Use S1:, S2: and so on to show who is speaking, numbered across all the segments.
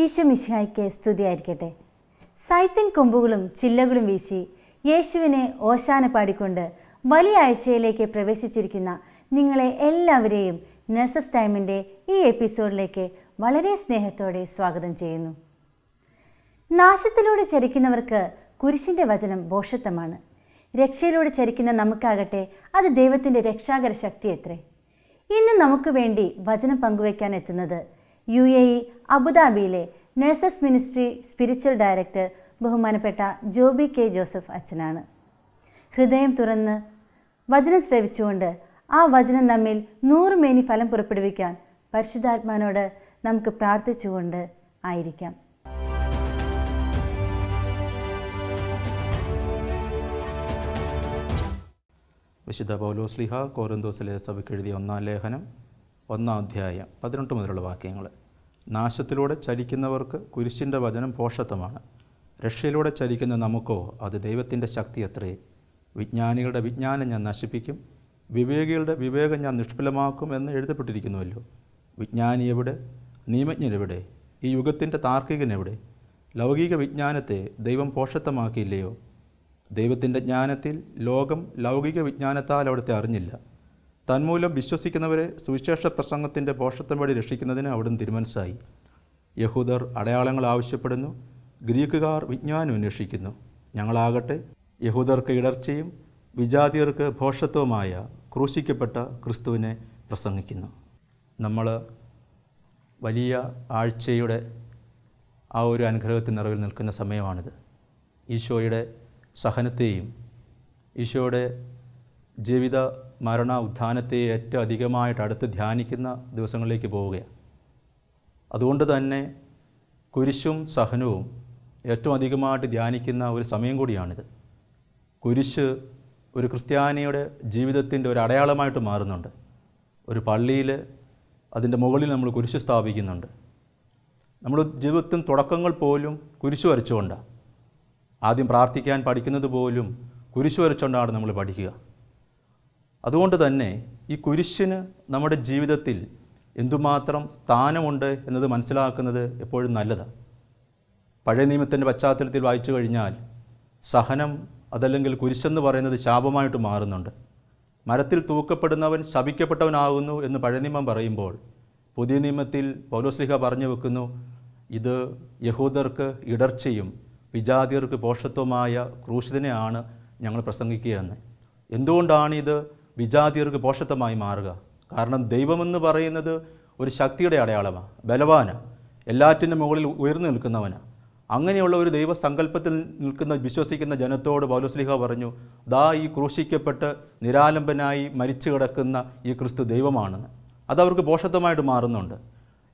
S1: ഈശോ മിശിഹായ്ക്ക് സ്തുതിയായിരിക്കട്ടെ. സൈത്തിൻ കൊമ്പുകളും ചില്ലകളും വീശി യേശുവിനെ ഓശാന പാടിക്കൊണ്ട് വലിയ ആഴ്ചയിലേക്ക് പ്രവേശിച്ചിരിക്കുന്ന നിങ്ങളെ എല്ലാവരെയും നഴ്സസ് ടൈമിന്റെ ഈ എപ്പിസോഡിലേക്ക് വളരെ സ്നേഹത്തോടെ സ്വാഗതം ചെയ്യുന്നു. നാശത്തിലൂടെ ചരിക്കുന്നവർക്ക് കുരിശിന്റെ വചനം ഭോഷത്വമാണ് രക്ഷയിലൂടെ ചരിക്കുന്ന നമുക്കാകട്ടെ അത് ദൈവത്തിന്റെ രക്ഷാകര ശക്തി എത്രേ. ഇന്ന് നമുക്ക് വേണ്ടി വചനം പങ്കുവയ്ക്കാൻ എത്തുന്നത് യു എ ഇ അബുദാബിയിലെ നഴ്സസ് മിനിസ്ട്രി സ്പിരിച്വൽ ഡയറക്ടർ ബഹുമാനപ്പെട്ട ജോബി കെ ജോസഫ് അച്ഛനാണ്. ഹൃദയം തുറന്ന് വചനം ശ്രവിച്ചുകൊണ്ട് ആ വചനം നമ്മിൽ നൂറുമേനി ഫലം പുറപ്പെടുവിക്കാൻ പരിശുദ്ധാത്മാനോട് നമുക്ക് പ്രാർത്ഥിച്ചുകൊണ്ട് ആയിരിക്കാം.
S2: വിശുദ്ധ പൗലോസ്ലിഹ കോരന്തോസിലെ സഭയ്ക്ക് എഴുതിയ ഒന്നാം ലേഖനം ഒന്നാം അധ്യായം പതിനെട്ട് മുതലുള്ള വാക്യങ്ങൾ. നാശത്തിലൂടെ ചലിക്കുന്നവർക്ക് കുരിശിന്റെ വചനം പോഷത്വമാണ്. രക്ഷയിലൂടെ ചലിക്കുന്ന നമുക്കോ അത് ദൈവത്തിന്റെ ശക്തി അത്രേ. വിജ്ഞാനികളുടെ വിജ്ഞാനം ഞാൻ നശിപ്പിക്കും വിവേകികളുടെ വിവേകം ഞാൻ നിഷ്ഫലമാക്കും എന്ന് എഴുതപ്പെട്ടിരിക്കുന്നുവല്ലോ. വിജ്ഞാനി എവിടെ? നിയമജ്ഞനെവിടെ ഈ യുഗത്തിന്റെ താർക്കികൻ എവിടെ? ലൗകിക വിജ്ഞാനത്തെ ദൈവം പോഷത്വമാക്കിയില്ലയോ? ദൈവത്തിന്റെ ജ്ഞാനത്തിൽ ലോകം ലൗകിക വിജ്ഞാനത്താൽ അവിടുത്തെ അറിഞ്ഞില്ല. തന്മൂലം വിശ്വസിക്കുന്നവരെ സുവിശേഷ പ്രസംഗത്തിന്റെ പോഷത്വം വഴി രക്ഷിക്കുന്നതിന് അവിടുന്ന് തിരുമനസ്സായി. യഹൂദർ അടയാളങ്ങൾ ആവശ്യപ്പെടുന്നു ഗ്രീക്കുകാർ വിജ്ഞാനം അന്വേഷിക്കുന്നു. ഞങ്ങളാകട്ടെ യഹൂദർക്ക് ഇടർച്ചയും വിജാതിയർക്ക് ഭോഷത്വമായ ക്രൂശിക്കപ്പെട്ട ക്രിസ്തുവിനെ പ്രസംഗിക്കുന്നു. നമ്മൾ വലിയ ആഴ്ചയുടെ ആ ഒരു അനുഗ്രഹത്തിൻ നിറവിൽ നിൽക്കുന്ന സമയമാണിത്. ഈശോയുടെ സഹനത്തെയും ഈശോയുടെ ജീവിത മരണ ഉത്ഥാനത്തെ ഏറ്റവും അധികമായിട്ട് അടുത്ത് ധ്യാനിക്കുന്ന ദിവസങ്ങളിലേക്ക് പോവുകയാണ്. അതുകൊണ്ട് തന്നെ കുരിശും സഹനവും ഏറ്റവും അധികമായിട്ട് ധ്യാനിക്കുന്ന ഒരു സമയം കൂടിയാണിത്. കുരിശ് ഒരു ക്രിസ്ത്യാനിയുടെ ജീവിതത്തിന്റെ ഒരു അടയാളമായിട്ട് മാറുന്നുണ്ട്. ഒരു പള്ളിയിൽ അതിന്റെ മുകളിൽ നമ്മൾ കുരിശ് സ്ഥാപിക്കുന്നുണ്ട്. നമ്മൾ ജീവിതത്തിൽ തുടക്കങ്ങൾ പോലും കുരിശ് വരച്ചുകൊണ്ടാണ്. ആദ്യം പ്രാർത്ഥിക്കാൻ പഠിക്കുന്നത് പോലും കുരിശ് വരച്ചുകൊണ്ടാണ് നമ്മൾ പഠിക്കുക. അതുകൊണ്ട് തന്നെ ഈ കുരിശിന് നമ്മുടെ ജീവിതത്തിൽ എന്തുമാത്രം സ്ഥാനമുണ്ട് എന്നത് മനസ്സിലാക്കുന്നത് എപ്പോഴും നല്ലതാണ്. പഴയ നിയമത്തിന്റെ പശ്ചാത്തലത്തിൽ വായിച്ചു കഴിഞ്ഞാൽ സഹനം അതല്ലെങ്കിൽ കുരിശെന്ന് പറയുന്നത് ശാപമായിട്ട് മാറുന്നുണ്ട്. മരത്തിൽ തൂക്കപ്പെടുന്നവൻ ശപിക്കപ്പെട്ടവനാകുന്നു എന്ന് പഴയ നിയമം പറയുമ്പോൾ പുതിയ നിയമത്തിൽ പൗലോസ്ലിഹ പറഞ്ഞു വെക്കുന്നു ഇത് യഹൂദർക്ക് ഇടർച്ചയും വിജാതിയർക്ക് പോഷത്വമായ ക്രൂശിതനെയാണ് ഞങ്ങൾ പ്രസംഗിക്കുകയെന്ന്. എന്തുകൊണ്ടാണ് ഇത് വിജാതിയർക്ക് പോഷത്വമായി മാറുക. കാരണം ദൈവമെന്ന് പറയുന്നത് ഒരു ശക്തിയുടെ അടയാളമാണ് ബലവാന. എല്ലാറ്റിനും മുകളിൽ ഉയർന്നു നിൽക്കുന്നവന്. അങ്ങനെയുള്ള ഒരു ദൈവസങ്കല്പത്തിൽ നിൽക്കുന്ന വിശ്വസിക്കുന്ന ജനത്തോട് പൗലോസ്ലിഹ പറഞ്ഞു ദാ ഈ ക്രൂശിക്കപ്പെട്ട് നിരാലംബനായി മരിച്ചു കിടക്കുന്ന ഈ ക്രിസ്തു ദൈവമാണെന്ന് അതവർക്ക് പോഷത്വമായിട്ട് മാറുന്നുണ്ട്.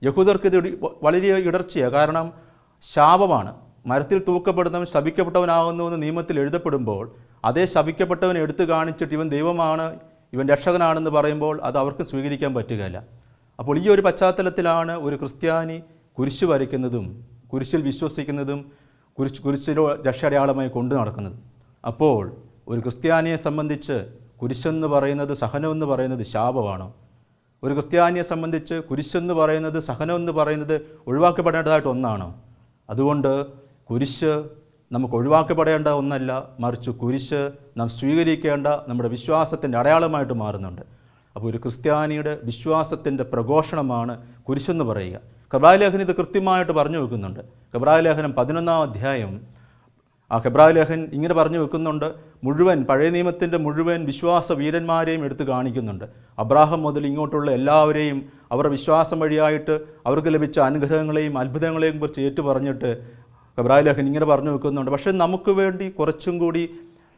S2: യഹൂദർക്ക് ഇത് വളരെ ഇടർച്ചയാണ് കാരണം ശാപമാണ്. മരത്തിൽ തൂക്കപ്പെടുന്നവൻ ശപിക്കപ്പെട്ടവനാകുന്നു എന്ന് നിയമത്തിൽ എഴുതപ്പെടുമ്പോൾ അതേ ശപിക്കപ്പെട്ടവനെ എടുത്തു കാണിച്ചിട്ട് ഇവൻ ദൈവമാണ് ഇവൻ രക്ഷകനാണെന്ന് പറയുമ്പോൾ അത് അവർക്ക് സ്വീകരിക്കാൻ പറ്റുകയില്ല. അപ്പോൾ ഈ ഒരു പശ്ചാത്തലത്തിലാണ് ഒരു ക്രിസ്ത്യാനി കുരിശ് വരയ്ക്കുന്നതും കുരിശിൽ വിശ്വസിക്കുന്നതും കുരിശ് കുരിശിലോ രക്ഷയടയാളമായി കൊണ്ടു നടക്കുന്നത്. അപ്പോൾ ഒരു ക്രിസ്ത്യാനിയെ സംബന്ധിച്ച് കുരിശെന്ന് പറയുന്നത് സഹനമെന്ന് പറയുന്നത് ശാപമാണോ? ഒരു ക്രിസ്ത്യാനിയെ സംബന്ധിച്ച് കുരിശെന്ന് പറയുന്നത് സഹനമെന്ന് പറയുന്നത് ഒഴിവാക്കപ്പെടേണ്ടതായിട്ട് ഒന്നാണോ? അതുകൊണ്ട് കുരിശ് നമുക്ക് ഒഴിവാക്കപ്പെടേണ്ട ഒന്നല്ല മറിച്ച് കുരിശ് നാം സ്വീകരിക്കേണ്ട നമ്മുടെ വിശ്വാസത്തിന്റെ അടയാളമായിട്ട് മാറുന്നുണ്ട്. അപ്പോൾ ഒരു ക്രിസ്ത്യാനിയുടെ വിശ്വാസത്തിന്റെ പ്രഘോഷണമാണ് കുരിശെന്ന് പറയുക. ഖബ്രായ ലേഖൻ ഇത് കൃത്യമായിട്ട് പറഞ്ഞു വെക്കുന്നുണ്ട്. ഖബ്രായ ലേഖനം പതിനൊന്നാം അധ്യായം. ആ ഖബ്രായ ലേഖൻ ഇങ്ങനെ പറഞ്ഞു വെക്കുന്നുണ്ട്. മുഴുവൻ പഴയ നിയമത്തിന്റെ മുഴുവൻ വിശ്വാസ വീരന്മാരെയും എടുത്തു കാണിക്കുന്നുണ്ട്. അബ്രാഹം മുതൽ ഇങ്ങോട്ടുള്ള എല്ലാവരെയും അവരുടെ വിശ്വാസം വഴിയായിട്ട് അവർക്ക് ലഭിച്ച അനുഗ്രഹങ്ങളെയും അത്ഭുതങ്ങളെയും കുറിച്ച് ഏറ്റു എബ്രാഹിം ലേഖൻ ഇങ്ങനെ പറഞ്ഞു വെക്കുന്നുണ്ട്. പക്ഷേ നമുക്ക് വേണ്ടി കുറച്ചും കൂടി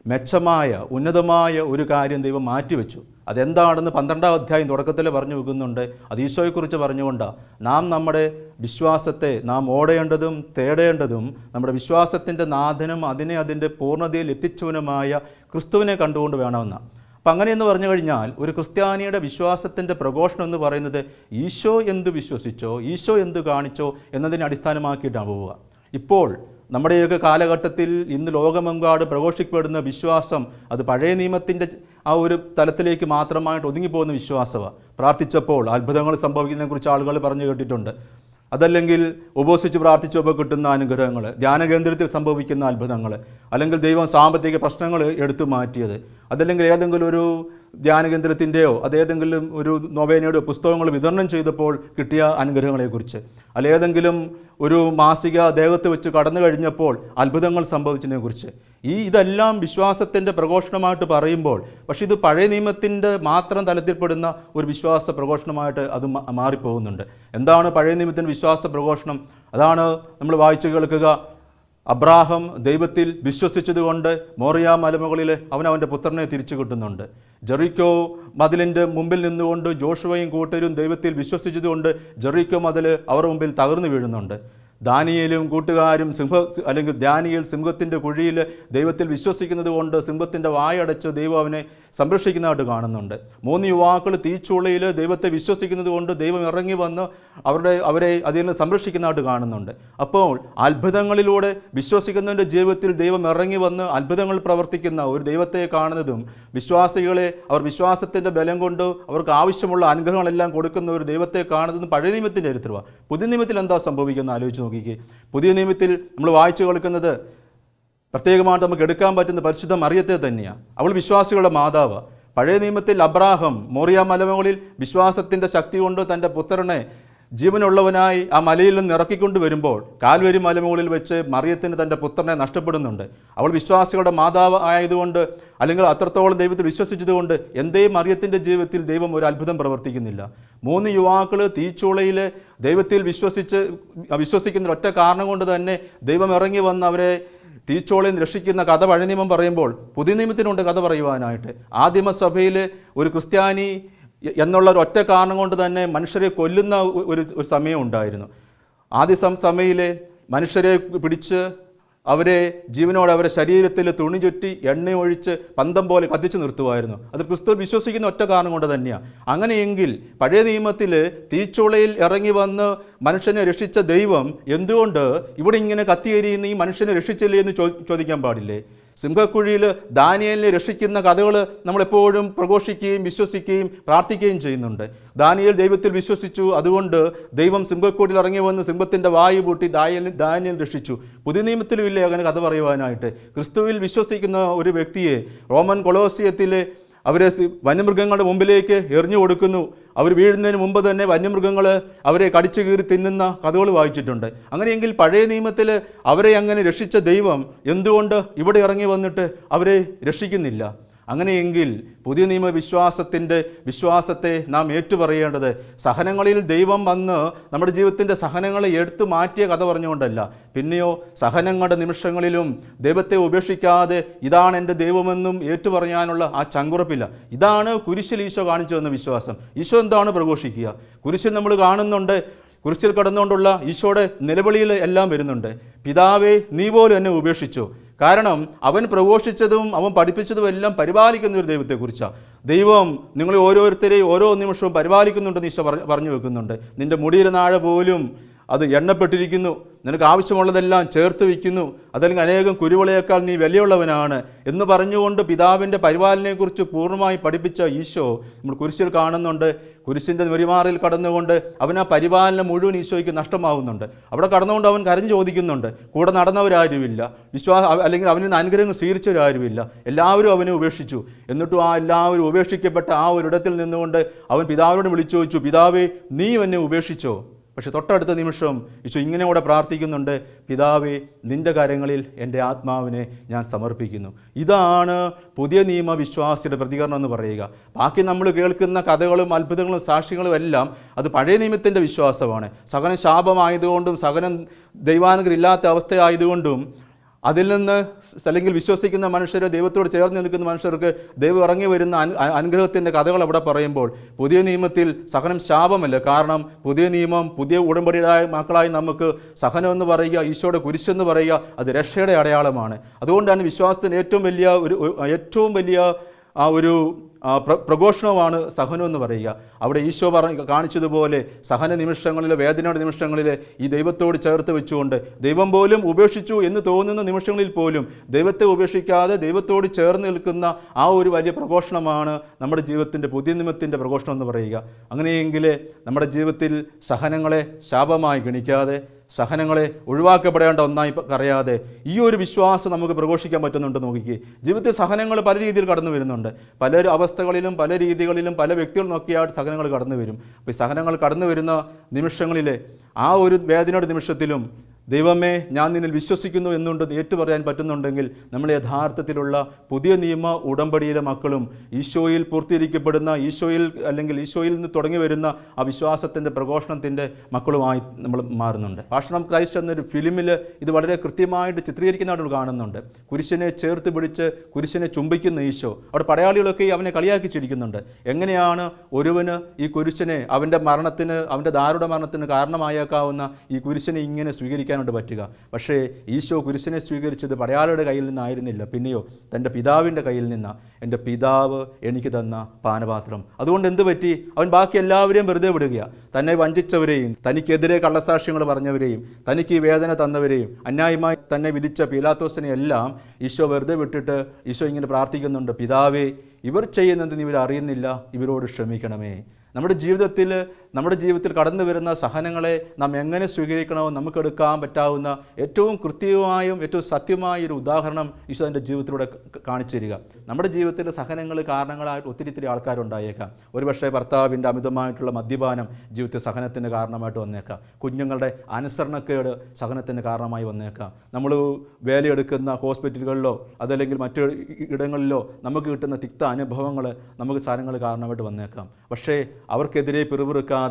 S2: മെച്ചമായ ഉന്നതമായ ഒരു കാര്യം ദൈവം മാറ്റിവെച്ചു. അതെന്താണെന്ന് പന്ത്രണ്ടാം അധ്യായം തുടക്കത്തിൽ പറഞ്ഞു വെക്കുന്നുണ്ട്. അത് ഈശോയെക്കുറിച്ച് പറഞ്ഞുകൊണ്ടാണ് നാം നമ്മുടെ വിശ്വാസത്തെ നാം ഓടേണ്ടതും തേടേണ്ടതും നമ്മുടെ വിശ്വാസത്തിന്റെ നാഥനും അതിനെ അതിന്റെ പൂർണതയിൽ എത്തിച്ചവനുമായ ക്രിസ്തുവിനെ കണ്ടുകൊണ്ട് വേണമെന്നാണ് അപ്പം അങ്ങനെയെന്ന് പറഞ്ഞു കഴിഞ്ഞാൽ ഒരു ക്രിസ്ത്യാനിയുടെ വിശ്വാസത്തിന്റെ പ്രഘോഷണം എന്ന് പറയുന്നത് ഈശോ എന്ത് വിശ്വസിച്ചോ ഈശോ എന്ത് കാണിച്ചോ എന്നതിനെ അടിസ്ഥാനമാക്കിയിട്ടാണ് പോവുക. ഇപ്പോൾ നമ്മുടെയൊക്കെ കാലഘട്ടത്തിൽ ഇന്ന് ലോകമെമ്പാട് പ്രഘോഷിക്കപ്പെടുന്ന വിശ്വാസം അത് പഴയ നിയമത്തിന്റെ ആ ഒരു തലത്തിലേക്ക് മാത്രമായിട്ട് ഒതുങ്ങിപ്പോകുന്ന വിശ്വാസമാണ്. പ്രാർത്ഥിച്ചപ്പോൾ അത്ഭുതങ്ങൾ സംഭവിക്കുന്നതിനെക്കുറിച്ച് ആളുകൾ പറഞ്ഞു കേട്ടിട്ടുണ്ട്. അതല്ലെങ്കിൽ ഉപസിച്ച് പ്രാർത്ഥിച്ചപ്പോൾ കിട്ടുന്ന അനുഗ്രഹങ്ങൾ ധ്യാന കേന്ദ്രത്തിൽ സംഭവിക്കുന്ന അത്ഭുതങ്ങൾ അല്ലെങ്കിൽ ദൈവം സാമ്പത്തിക പ്രശ്നങ്ങൾ എടുത്തു മാറ്റിയത് അതല്ലെങ്കിൽ ഏതെങ്കിലും ഒരു ധ്യാനകേന്ദ്രത്തിന്റെയോ അതേതെങ്കിലും ഒരു നൊവേനയുടെ പുസ്തകങ്ങൾ വിതരണം ചെയ്തപ്പോൾ കിട്ടിയ അനുഗ്രഹങ്ങളെക്കുറിച്ച്. അല്ലേതെങ്കിലും ഒരു മാസിക ദേഹത്ത് വെച്ച് കടന്നു കഴിഞ്ഞപ്പോൾ അത്ഭുതങ്ങൾ സംഭവിച്ചതിനെക്കുറിച്ച്. ഈ ഇതെല്ലാം വിശ്വാസത്തിന്റെ പ്രഘോഷണമായിട്ട് പറയുമ്പോൾ പക്ഷേ ഇത് പഴയ നിയമത്തിന്റെ മാത്രം തലത്തിൽപ്പെടുന്ന ഒരു വിശ്വാസ പ്രഘോഷണമായിട്ട് അത് മാറിപ്പോകുന്നുണ്ട്. എന്താണ് പഴയ നിയമത്തിന്റെ വിശ്വാസ പ്രഘോഷണം? അതാണ് നമ്മൾ വായിച്ചു കേൾക്കുക. അബ്രാഹം ദൈവത്തിൽ വിശ്വസിച്ചതുകൊണ്ട് മോറിയ മലമുകളിൽ അവൻ അവന്റെ പുത്രനെ തിരിച്ചു കിട്ടുന്നുണ്ട്. ജെറിക്കോ മതിലിന്റെ മുമ്പിൽ നിന്നുകൊണ്ട് ജോഷുവയും കൂട്ടരും ദൈവത്തിൽ വിശ്വസിച്ചതുകൊണ്ട് ജെറിക്കോ മതിൽ അവരുടെ മുമ്പിൽ തകർന്നു വീഴുന്നുണ്ട്. ദാനിയേലും കൂട്ടുകാരും സിംഹ അല്ലെങ്കിൽ ദാനിയൽ സിംഹത്തിന്റെ കുഴിയിൽ ദൈവത്തിൽ വിശ്വസിക്കുന്നത് കൊണ്ട് സിംഹത്തിന്റെ വായടച്ച് ദൈവം അവനെ സംരക്ഷിക്കുന്നതായിട്ട് കാണുന്നുണ്ട്. മൂന്ന് യുവാക്കൾ തീച്ചുള്ളിയിൽ ദൈവത്തെ വിശ്വസിക്കുന്നത് കൊണ്ട് ദൈവം ഇറങ്ങി വന്ന് അവരുടെ അവരെ അതിൽ നിന്ന് സംരക്ഷിക്കുന്നതായിട്ട് കാണുന്നുണ്ട്. അപ്പോൾ അത്ഭുതങ്ങളിലൂടെ വിശ്വസിക്കുന്നവന്റെ ജീവിതത്തിൽ ദൈവം ഇറങ്ങി വന്ന് അത്ഭുതങ്ങൾ പ്രവർത്തിക്കുന്ന ഒരു ദൈവത്തെ കാണുന്നതും വിശ്വാസികളെ അവർ വിശ്വാസത്തിന്റെ ബലം കൊണ്ട് അവർക്ക് ആവശ്യമുള്ള അനുഗ്രഹങ്ങളെല്ലാം കൊടുക്കുന്ന ഒരു ദൈവത്തെ കാണുന്നതും പഴയ നിയമത്തിന്റെ ചരിത്രമാണ്. പുതിയ നിയമത്തിൽ എന്താ സംഭവിക്കുന്നത് ആലോചിച്ച് നോക്കിക്കേ. പുതിയ നിയമത്തിൽ നമ്മൾ വായിച്ചു കേൾക്കുന്നത് പ്രത്യേകമായിട്ട് നമുക്ക് എടുക്കാൻ പറ്റുന്ന പരിശുദ്ധ മറിയത്തെ തന്നെയാണ് അവൾ വിശ്വാസികളുടെ മാതാവ്. പഴയ നിയമത്തിൽ അബ്രാഹം മോറിയ മലമുകളിൽ വിശ്വാസത്തിന്റെ ശക്തി കൊണ്ട് തന്റെ പുത്രനെ ജീവനുള്ളവനായി ആ മലയിൽ നിന്ന് ഇറക്കിക്കൊണ്ട് വരുമ്പോൾ കാൽവരി മലമുകളിൽ വെച്ച് മറിയത്തിന് തന്റെ പുത്രനെ നഷ്ടപ്പെടുന്നുണ്ട്. അവൾ വിശ്വാസികളുടെ മാതാവ് ആയതുകൊണ്ട് അല്ലെങ്കിൽ അത്രത്തോളം ദൈവത്തിൽ വിശ്വസിച്ചതുകൊണ്ട് എന്തേ മറിയത്തിന്റെ ജീവിതത്തിൽ ദൈവം ഒരു അത്ഭുതം പ്രവർത്തിക്കുന്നില്ല. മൂന്ന് യുവാക്കൾ തീച്ചുളയിൽ ദൈവത്തിൽ വിശ്വസിച്ച് വിശ്വസിക്കുന്ന ഒറ്റ കാരണം കൊണ്ട് തന്നെ ദൈവം ഇറങ്ങി വന്ന് അവരെ തീച്ചോളയിൽ നിന്ന് രക്ഷിക്കുന്ന കഥ പഴയ നിയമം പറയുമ്പോൾ പുതിയ നിയമത്തിനുണ്ട് കഥ പറയുവാനായിട്ട്. ആദിമസഭയിൽ ഒരു ക്രിസ്ത്യാനി എന്നുള്ള ഒരു ഒറ്റ കാരണം കൊണ്ട് തന്നെ മനുഷ്യരെ കൊല്ലുന്ന ഒരു ഒരു സമയം ഉണ്ടായിരുന്നു. ആദ്യ സം സമയിലെ മനുഷ്യരെ പിടിച്ച് അവരെ ജീവനോടെ അവരെ ശരീരത്തിൽ തുണി ചുറ്റി എണ്ണയൊഴിച്ച് പന്തം പോലെ കത്തിച്ചു നിർത്തുമായിരുന്നു അത് ക്രിസ്തു വിശ്വസിക്കുന്ന ഒറ്റ കാരണം കൊണ്ട് തന്നെയാണ് അങ്ങനെയെങ്കിൽ പഴയ നിയമത്തിൽ തീച്ചുളയിൽ ഇറങ്ങി വന്ന് മനുഷ്യനെ രക്ഷിച്ച ദൈവം എന്തുകൊണ്ട് ഇവിടെ ഇങ്ങനെ കത്തിയെരിയുന്ന ഈ മനുഷ്യനെ രക്ഷിച്ചില്ലേ എന്ന് ചോദിക്കാൻ പാടില്ലേ? സിംഹക്കുഴിയിൽ ദാനിയലിനെ രക്ഷിക്കുന്ന കഥകൾ നമ്മളെപ്പോഴും പ്രഘോഷിക്കുകയും വിശ്വസിക്കുകയും പ്രാർത്ഥിക്കുകയും ചെയ്യുന്നുണ്ട്. ദാനിയൽ ദൈവത്തിൽ വിശ്വസിച്ചു. അതുകൊണ്ട് ദൈവം സിംഹക്കുഴിയിൽ ഇറങ്ങി വന്ന് സിംഹത്തിന്റെ വായു പൂട്ടി ദാനിയൽ ദാനിയൽ രക്ഷിച്ചു. പുതിയ നിയമത്തിലും ഇല്ലേ അങ്ങനെ കഥ പറയുവാനായിട്ട്. ക്രിസ്തുവിൽ വിശ്വസിക്കുന്ന ഒരു വ്യക്തിയെ റോമൻ കൊളോസിയത്തിലെ അവരെ വന്യമൃഗങ്ങളുടെ മുമ്പിലേക്ക് എറിഞ്ഞു കൊടുക്കുന്നു. അവർ വീഴുന്നതിന് മുമ്പ് തന്നെ വന്യമൃഗങ്ങൾ അവരെ കടിച്ചു കീറി തിന്നുന്ന കഥകൾ വായിച്ചിട്ടുണ്ട്. അങ്ങനെയെങ്കിൽ പഴയ നിയമത്തിൽ അവരെ അങ്ങനെ രക്ഷിച്ച ദൈവം എന്തുകൊണ്ട് ഇവിടെ ഇറങ്ങി വന്നിട്ട് അവരെ രക്ഷിക്കുന്നില്ല? അങ്ങനെയെങ്കിൽ പുതിയ നിയമ വിശ്വാസത്തിന്റെ വിശ്വാസത്തെ നാം ഏറ്റുപറയേണ്ടത് സഹനങ്ങളിൽ ദൈവം വന്ന് നമ്മുടെ ജീവിതത്തിന്റെ സഹനങ്ങളെ എടുത്തു മാറ്റിയ കഥ പറഞ്ഞുകൊണ്ടല്ല. പിന്നെയോ സഹനങ്ങളുടെ നിമിഷങ്ങളിലും ദൈവത്തെ ഉപേക്ഷിക്കാതെ ഇതാണ് എന്റെ ദൈവമെന്നും ഏറ്റുപറയാനുള്ള ആ ചങ്കുറപ്പില്ല. ഇതാണ് കുരിശിൽ ഈശോ കാണിച്ചു തന്ന വിശ്വാസം. ഈശോ എന്താണ് പ്രഘോഷിക്കുക? കുരിശിൽ നമ്മൾ കാണുന്നുണ്ട് കുരിശിൽ കടന്നുകൊണ്ടുള്ള ഈശോയുടെ നിലവിളിയിൽ എല്ലാം വരുന്നുണ്ട്. പിതാവേ നീ പോലും എന്നെ ഉപേക്ഷിച്ചു. കാരണം അവൻ പ്രഘോഷിച്ചതും അവൻ പഠിപ്പിച്ചതും എല്ലാം പരിപാലിക്കുന്ന ഒരു ദൈവത്തെക്കുറിച്ചാണ് ദൈവം നിങ്ങളെ ഓരോരുത്തരെയും ഓരോ നിമിഷവും പരിപാലിക്കുന്നുണ്ടെന്ന് ഈശോ പറഞ്ഞു വെക്കുന്നുണ്ട്. നിന്റെ മുടിയിരുന്നാഴ നാഴ പോലും അത് എണ്ണപ്പെട്ടിരിക്കുന്നു. നിനക്ക് ആവശ്യമുള്ളതെല്ലാം ചേർത്ത് വയ്ക്കുന്നു. അതല്ലെങ്കിൽ അനേകം കുരുവിളയേക്കാൾ നീ വിലയുള്ളവനാണ് എന്ന് പറഞ്ഞുകൊണ്ട് പിതാവിന്റെ പരിപാലനയെക്കുറിച്ച് പൂർണമായി പഠിപ്പിച്ച ഈശോ നമ്മൾ കുരിശിൽ കാണുന്നുണ്ട്. കുരിശിന്റെ നുരിമാറിൽ കടന്നുകൊണ്ട് അവനാ പരിപാലനം മുഴുവൻ ഈശോയ്ക്ക് നഷ്ടമാവുന്നുണ്ട്. അവിടെ കടന്നുകൊണ്ട് അവൻ കരഞ്ഞു ചോദിക്കുന്നുണ്ട്. കൂടെ നടന്നവരാരുമില്ല. വിശ്വാസ അല്ലെങ്കിൽ അവനിൽ അനുഗ്രഹങ്ങൾ സ്വീകരിച്ചവരാരുമില്ല. എല്ലാവരും അവനെ ഉപേക്ഷിച്ചു. എന്നിട്ടും ആ എല്ലാവരും ഉപേക്ഷിക്കപ്പെട്ട ആ ഒരിടത്തിൽ നിന്നുകൊണ്ട് അവൻ പിതാവിനോട് വിളിച്ചു ചോദിച്ചു പിതാവേ നീ എന്നെ ഉപേക്ഷിച്ചോ? പക്ഷെ തൊട്ടടുത്ത നിമിഷം ഈശോ ഇങ്ങനെ കൂടെ പ്രാർത്ഥിക്കുന്നുണ്ട് പിതാവേ നിന്റെ കാര്യങ്ങളിൽ എന്റെ ആത്മാവിനെ ഞാൻ സമർപ്പിക്കുന്നു. ഇതാണ് പുതിയ നിയമ വിശ്വാസിയുടെ പ്രതികരണം എന്ന് പറയുക. ബാക്കി നമ്മൾ കേൾക്കുന്ന കഥകളും അത്ഭുതങ്ങളും സാക്ഷ്യങ്ങളും എല്ലാം അത് പഴയ നിയമത്തിന്റെ വിശ്വാസമാണ്. സകനം ശാപമായതുകൊണ്ടും സകനം ദൈവാനുഗ്രഹം ഇല്ലാത്ത അവസ്ഥയായതുകൊണ്ടും അതിൽ നിന്ന് അല്ലെങ്കിൽ വിശ്വസിക്കുന്ന മനുഷ്യർ ദൈവത്തോട് ചേർന്ന് നിൽക്കുന്ന മനുഷ്യർക്ക് ദൈവം ഇറങ്ങി വരുന്ന അനു- അനുഗ്രഹത്തിന്റെ കഥകൾ അവിടെ പറയുമ്പോൾ പുതിയ നിയമത്തിൽ സഹനം ശാപമല്ല. കാരണം പുതിയ നിയമം പുതിയ ഉടമ്പടിയായ മക്കളായി നമുക്ക് സഹനം എന്ന് പറയുക ഈശോയുടെ കുരിശെന്ന് പറയുക അത് രക്ഷയുടെ അടയാളമാണ്. അതുകൊണ്ടാണ് വിശ്വാസത്തിന് ഏറ്റവും വലിയ ഒരു- ഏറ്റവും വലിയ ആ ഒരു ആ, പ്ര- പ്രഘോഷണമാണ് സഹനം എന്ന് പറയുക. അവിടെ ഈശോ പറഞ്ഞ കാണിച്ചതുപോലെ സഹന നിമിഷങ്ങളിൽ വേദനയുടെ നിമിഷങ്ങളിൽ ഈ ദൈവത്തോട് ചേർത്ത് വെച്ചുകൊണ്ട് ദൈവം പോലും ഉപേക്ഷിച്ചു എന്ന് തോന്നുന്ന നിമിഷങ്ങളിൽ പോലും ദൈവത്തെ ഉപേക്ഷിക്കാതെ ദൈവത്തോട് ചേർന്ന് നിൽക്കുന്ന ആ ഒരു വലിയ പ്രഘോഷണമാണ് നമ്മുടെ ജീവിതത്തിന്റെ പുതിയ നിയമത്തിന്റെ പ്രഘോഷണം എന്ന് പറയുക. അങ്ങനെയെങ്കിൽ നമ്മുടെ ജീവിതത്തിൽ സഹനങ്ങളെ ശാപമായി ഗണിക്കാതെ സഹനങ്ങളെ ഒഴിവാക്കപ്പെടേണ്ട ഒന്നായി അറിയാതെ ഈ ഒരു വിശ്വാസം നമുക്ക് പ്രഘോഷിക്കാൻ പറ്റുന്നുണ്ട് നോക്കിക്ക്. ജീവിതത്തിൽ സഹനങ്ങൾ പല രീതിയിൽ കടന്നു വരുന്നുണ്ട്. പല അവസ്ഥകളിലും പല രീതികളിലും പല വ്യക്തികൾ നോക്കിയാൽ സഹനങ്ങൾ കടന്നു വരും. അപ്പോൾ ഈ സഹനങ്ങൾ കടന്നു വരുന്ന നിമിഷങ്ങളിൽ ആ ഒരു വേദനയുടെ നിമിഷത്തിലും ദൈവമേ ഞാൻ നിന്നിൽ വിശ്വസിക്കുന്നു എന്നുണ്ട് ഏറ്റു പറയാൻ പറ്റുന്നുണ്ടെങ്കിൽ നമ്മൾ യഥാർത്ഥത്തിലുള്ള പുതിയ നിയമ ഉടമ്പടിയിലെ മക്കളും ഈശോയിൽ പൂർത്തീകരിക്കപ്പെടുന്ന ഈശോയിൽ അല്ലെങ്കിൽ ഈശോയിൽ നിന്ന് തുടങ്ങി വരുന്ന ആ വിശ്വാസത്തിന്റെ പ്രഘോഷണത്തിന്റെ മക്കളുമായി നമ്മൾ മാറുന്നുണ്ട്. ഭാഷണം ക്രൈസ്റ്റ് എന്നൊരു ഫിലിമിൽ ഇത് വളരെ കൃത്യമായിട്ട് ചിത്രീകരിക്കുന്നതായിട്ട് കാണുന്നുണ്ട്. കുരിശിനെ ചേർത്ത് പിടിച്ച് കുരിശിനെ ചുംബിക്കുന്ന ഈശോ. അവിടെ പടയാളികളൊക്കെ അവനെ കളിയാക്കി ചിരിക്കുന്നുണ്ട്. എങ്ങനെയാണ് ഒരുവന് ഈ കുരിശിനെ അവന്റെ മരണത്തിന് അവന്റെ ദാരുടെ മരണത്തിന് കാരണമായേക്കാവുന്ന ഈ കുരിശിനെ ഇങ്ങനെ സ്വീകരിക്കാനായിട്ട് പറ്റുക. പക്ഷേ ഈശോ കുരിശിനെ സ്വീകരിച്ചത് പടയാളിയുടെ കയ്യിൽ നിന്നായിരുന്നില്ല. പിന്നെയോ തന്റെ പിതാവിന്റെ കയ്യിൽ നിന്ന. എന്റെ പിതാവ് എനിക്ക് തന്ന പാനപാത്രം. അതുകൊണ്ട് എന്ത് പറ്റി? അവൻ ബാക്കി എല്ലാവരെയും വെറുതെ വിടുകയാണ് തന്നെ വഞ്ചിച്ചവരെയും തനിക്കെതിരെ കള്ളസാക്ഷ്യങ്ങൾ പറഞ്ഞവരെയും തനിക്ക് വേദന തന്നവരെയും അന്യായമായി തന്നെ വിധിച്ച പീലാത്തോസിനെ എല്ലാം ഈശോ വെറുതെ വിട്ടിട്ട് ഈശോ ഇങ്ങനെ പ്രാർത്ഥിക്കുന്നുണ്ട്. പിതാവേ ഇവർ ചെയ്യുന്നത് ഇവർ അറിയുന്നില്ല ഇവരോട് ക്ഷമിക്കണമേ. നമ്മുടെ ജീവിതത്തിൽ നമ്മുടെ ജീവിതത്തിൽ കടന്നു വരുന്ന സഹനങ്ങളെ നാം എങ്ങനെ സ്വീകരിക്കണമെന്ന് നമുക്കെടുക്കാൻ പറ്റാവുന്ന ഏറ്റവും കൃത്യമായും ഏറ്റവും സത്യമായ ഒരു ഉദാഹരണം ഈശോ ജീവിതത്തിലൂടെ കാണിച്ചു തരിക. നമ്മുടെ ജീവിതത്തിലെ സഹനങ്ങൾ കാരണങ്ങളായിട്ട് ഒത്തിരി ഒത്തിരി ആൾക്കാരുണ്ടായേക്കാം. ഒരുപക്ഷെ ഭർത്താവിന്റെ അമിതമായിട്ടുള്ള മദ്യപാനം ജീവിതത്തിൽ സഹനത്തിന് കാരണമായിട്ട് വന്നേക്കാം. കുഞ്ഞുങ്ങളുടെ അനുസരണക്കേട് സഹനത്തിന് കാരണമായി വന്നേക്കാം. നമ്മൾ വേലയെടുക്കുന്ന ഹോസ്പിറ്റലുകളിലോ അതല്ലെങ്കിൽ മറ്റു ഇടങ്ങളിലോ നമുക്ക് കിട്ടുന്ന തിക്ത അനുഭവങ്ങൾ നമുക്ക് സാധനങ്ങൾ കാരണമായിട്ട് വന്നേക്കാം. പക്ഷേ അവർക്കെതിരെ പിറുപിറുക്കാതെ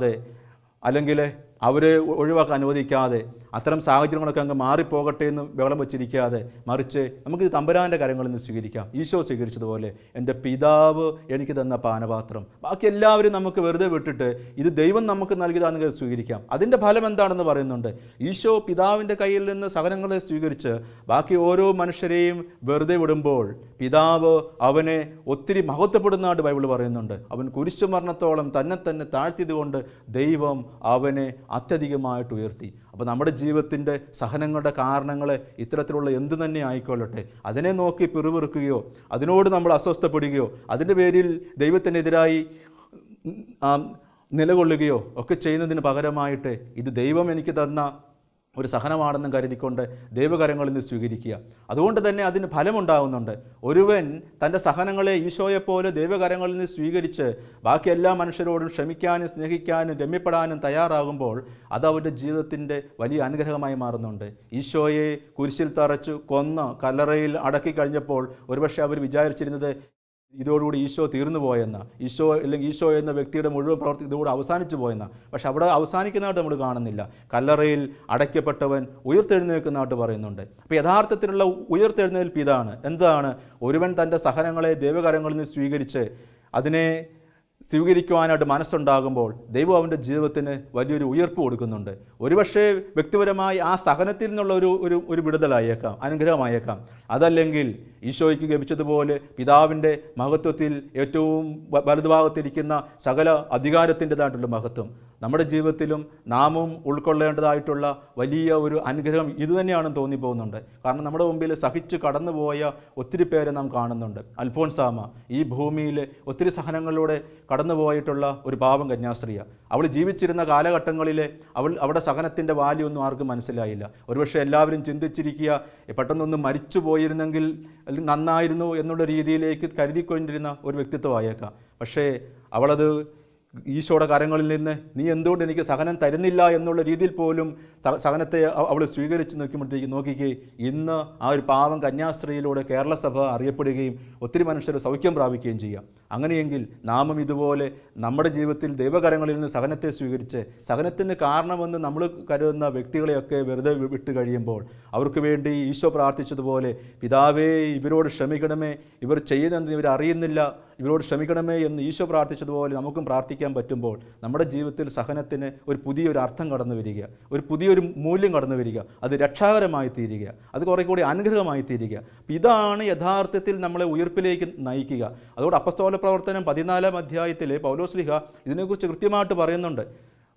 S2: അല്ലെങ്കിൽ അവരെ ഒഴിവാക്കാൻ അനുവദിക്കാതെ അത്തരം സാഹചര്യങ്ങളൊക്കെ അങ്ങ് മാറിപ്പോകട്ടെ എന്ന് ബഹളം വെച്ചിരിക്കാതെ മറിച്ച് നമുക്ക് ഇത് തമ്പുരാന്റെ കാര്യങ്ങളിൽ നിന്ന് സ്വീകരിക്കാം. ഈശോ സ്വീകരിച്ചതുപോലെ എന്റെ പിതാവ് എനിക്ക് തന്ന പാനപാത്രം. ബാക്കി എല്ലാവരും നമുക്ക് വെറുതെ വിട്ടിട്ട് ഇത് ദൈവം നമുക്ക് നൽകിയതാണെന്ന് സ്വീകരിക്കാം. അതിന്റെ ഫലം എന്താണെന്ന് പറയുന്നുണ്ട്. ഈശോ പിതാവിന്റെ കയ്യിൽ നിന്ന് സഹനങ്ങളെ സ്വീകരിച്ച് ബാക്കി ഓരോ മനുഷ്യരെയും വെറുതെ വിടുമ്പോൾ പിതാവ് അവനെ ഒത്തിരി മഹത്വപ്പെടുന്നതായിട്ട് ബൈബിൾ പറയുന്നുണ്ട്. അവൻ കുരിശുമരണത്തോളം തന്നെ തന്നെ താഴ്ത്തിയതുകൊണ്ട് ദൈവം അവനെ അത്യധികമായിട്ട് ഉയർത്തി. അപ്പോൾ നമ്മുടെ ജീവിതത്തിന്റെ സഹനങ്ങളുടെ കാരണങ്ങൾ ഇത്തരത്തിലുള്ള എന്ത് തന്നെ ആയിക്കൊള്ളട്ടെ അതിനെ നോക്കി പിറുപിറുക്കുകയോ അതിനോട് നമ്മൾ അസ്വസ്ഥപ്പെടുകയോ അതിന്റെ പേരിൽ ദൈവത്തിനെതിരായി നിലകൊള്ളുകയോ ഒക്കെ ചെയ്യുന്നതിന് പകരമായിട്ട് ഇത് ദൈവം എനിക്ക് തന്ന ഒരു സഹനമാണെന്നും കരുതിക്കൊണ്ട് ദൈവകരങ്ങളിൽ നിന്ന് സ്വീകരിക്കുക. അതുകൊണ്ട് തന്നെ അതിന് ഫലമുണ്ടാകുന്നുണ്ട് ഒരുവൻ തന്റെ സഹനങ്ങളെ ഈശോയെപ്പോലെ ദൈവകരങ്ങളിൽ നിന്ന് സ്വീകരിച്ച് ബാക്കി എല്ലാ മനുഷ്യരോടും ക്ഷമിക്കാനും സ്നേഹിക്കാനും രമ്യപ്പെടാനും തയ്യാറാകുമ്പോൾ അത് അവന്റെ ജീവിതത്തിന്റെ വലിയ അനുഗ്രഹമായി മാറുന്നുണ്ട്. ഈശോയെ കുരിശിൽ തറച്ചു കൊന്ന് കല്ലറയിൽ അടക്കി കഴിഞ്ഞപ്പോൾ ഒരുപക്ഷെ അവർ വിചാരിച്ചിരുന്നത് ഇതോടുകൂടി ഈശോ തീർന്നു പോയെന്ന. ഈശോ അല്ലെങ്കിൽ ഈശോ എന്ന വ്യക്തിയുടെ മുഴുവൻ പ്രവർത്തി ഇതോടെ അവസാനിച്ചു പോയെന്ന. പക്ഷെ അവിടെ അവസാനിക്കുന്നതായിട്ട് നമ്മൾ കാണുന്നില്ല. കല്ലറയിൽ അടയ്ക്കപ്പെട്ടവൻ ഉയർത്തെഴുന്നേൽക്കുന്നതായിട്ട് പറയുന്നുണ്ട്. അപ്പോൾ യഥാർത്ഥത്തിലുള്ള ഉയർത്തെഴുന്നേൽപ്പ് ഇതാണ്. എന്താണ്? ഒരുവൻ തന്റെ സഹനങ്ങളെ ദൈവകരങ്ങളിൽ നിന്ന് സ്വീകരിച്ച് അതിനെ സ്വീകരിക്കുവാനായിട്ട് മനസ്സുണ്ടാകുമ്പോൾ ദൈവം അവന്റെ ജീവിതത്തിന് വലിയൊരു ഉയർപ്പ് കൊടുക്കുന്നുണ്ട്. ഒരുപക്ഷെ വ്യക്തിപരമായി ആ സഹനത്തിൽ നിന്നുള്ള ഒരു ഒരു ഒരു വിടുതലായേക്കാം അനുഗ്രഹമായേക്കാം. അതല്ലെങ്കിൽ ഈശോയ്ക്ക് ലഭിച്ചതുപോലെ പിതാവിന്റെ മഹത്വത്തിൽ ഏറ്റവും വലതുഭാഗത്തിരിക്കുന്ന സകല അധികാരത്തിന്റെതായിട്ടുള്ള മഹത്വം. നമ്മുടെ ജീവിതത്തിലും നാമവും ഉൾക്കൊള്ളേണ്ടതായിട്ടുള്ള വലിയ ഒരു അനുഗ്രഹം ഇതുതന്നെയാണെന്ന് തോന്നിപ്പോകുന്നുണ്ട്. കാരണം നമ്മുടെ മുമ്പിൽ സഹിച്ച് കടന്നുപോയ ഒത്തിരി പേരെ നാം കാണുന്നുണ്ട്. അൽഫോൻസാമ ഈ ഭൂമിയിൽ ഒത്തിരി സഹനങ്ങളിലൂടെ കടന്നുപോയിട്ടുള്ള ഒരു പാവം കന്യാസ്ത്രീയ. അവൾ ജീവിച്ചിരുന്ന കാലഘട്ടങ്ങളിൽ അവൾ അവിടെ സഹനത്തിന്റെ വാല്യൊന്നും ആർക്കും മനസ്സിലായില്ല. ഒരുപക്ഷെ എല്ലാവരും ചിന്തിച്ചിരിക്കുക പെട്ടെന്നൊന്നും മരിച്ചു പോയിരുന്നെങ്കിൽ നന്നായിരുന്നു എന്നുള്ള രീതിയിലേക്ക് കരുതിക്കൊണ്ടിരുന്ന ഒരു വ്യക്തിത്വമായേക്കാം. പക്ഷേ അവളത് ഈശോയുടെ കരങ്ങളിൽ നിന്ന് നീ എന്തുകൊണ്ട് എനിക്ക് സഹനം തരുന്നില്ല എന്നുള്ള രീതിയിൽ പോലും സഹനത്തെ അവൾ സ്വീകരിച്ച് നോക്കുമ്പോഴത്തേക്ക് നോക്കിക്കേ ഇന്ന് ആ ഒരു പാവം കന്യാസ്ത്രീയിലൂടെ കേരള സഭ അറിയപ്പെടുകയും ഒത്തിരി മനുഷ്യർ സൗഖ്യം പ്രാപിക്കുകയും ചെയ്യാം. അങ്ങനെയെങ്കിൽ നാമും ഇതുപോലെ നമ്മുടെ ജീവിതത്തിൽ ദൈവകരങ്ങളിൽ നിന്ന് സഹനത്തെ സ്വീകരിച്ച് സഹനത്തിന് കാരണമെന്ന് നമ്മൾ കരുതുന്ന വ്യക്തികളെയൊക്കെ വെറുതെ വിട്ട് കഴിയുമ്പോൾ അവർക്ക് വേണ്ടി ഈശോ പ്രാർത്ഥിച്ചതുപോലെ പിതാവേ ഇവരോട് ക്ഷമിക്കണമേ. ഇവർ ചെയ്യുന്നതെന്ന് ഇവർ അറിയുന്നില്ല. ഇവരോട് ക്ഷമിക്കണമേ എന്ന് ഈശോ പ്രാർത്ഥിച്ചതുപോലെ നമുക്കും പ്രാർത്ഥിക്കാൻ പറ്റുമ്പോൾ നമ്മുടെ ജീവിതത്തിൽ സഹനത്തിന് ഒരു പുതിയൊരു അർത്ഥം കടന്നു വരിക ഒരു പുതിയൊരു മൂല്യം കടന്നു വരിക അത് രക്ഷാകരമായി തീരുക അത് കുറേ കൂടി അനുഗ്രഹമായി തീരുക. ഇതാണ് യഥാർത്ഥത്തിൽ നമ്മളെ ഉയർപ്പിലേക്ക് നയിക്കുക. അതോട് അപ്പസ്തോല പ്രവർത്തനം പതിനാലാം അധ്യായത്തിൽ പൗലോസ്ലിഹ ഇതിനെക്കുറിച്ച് കൃത്യമായിട്ട് പറയുന്നുണ്ട്.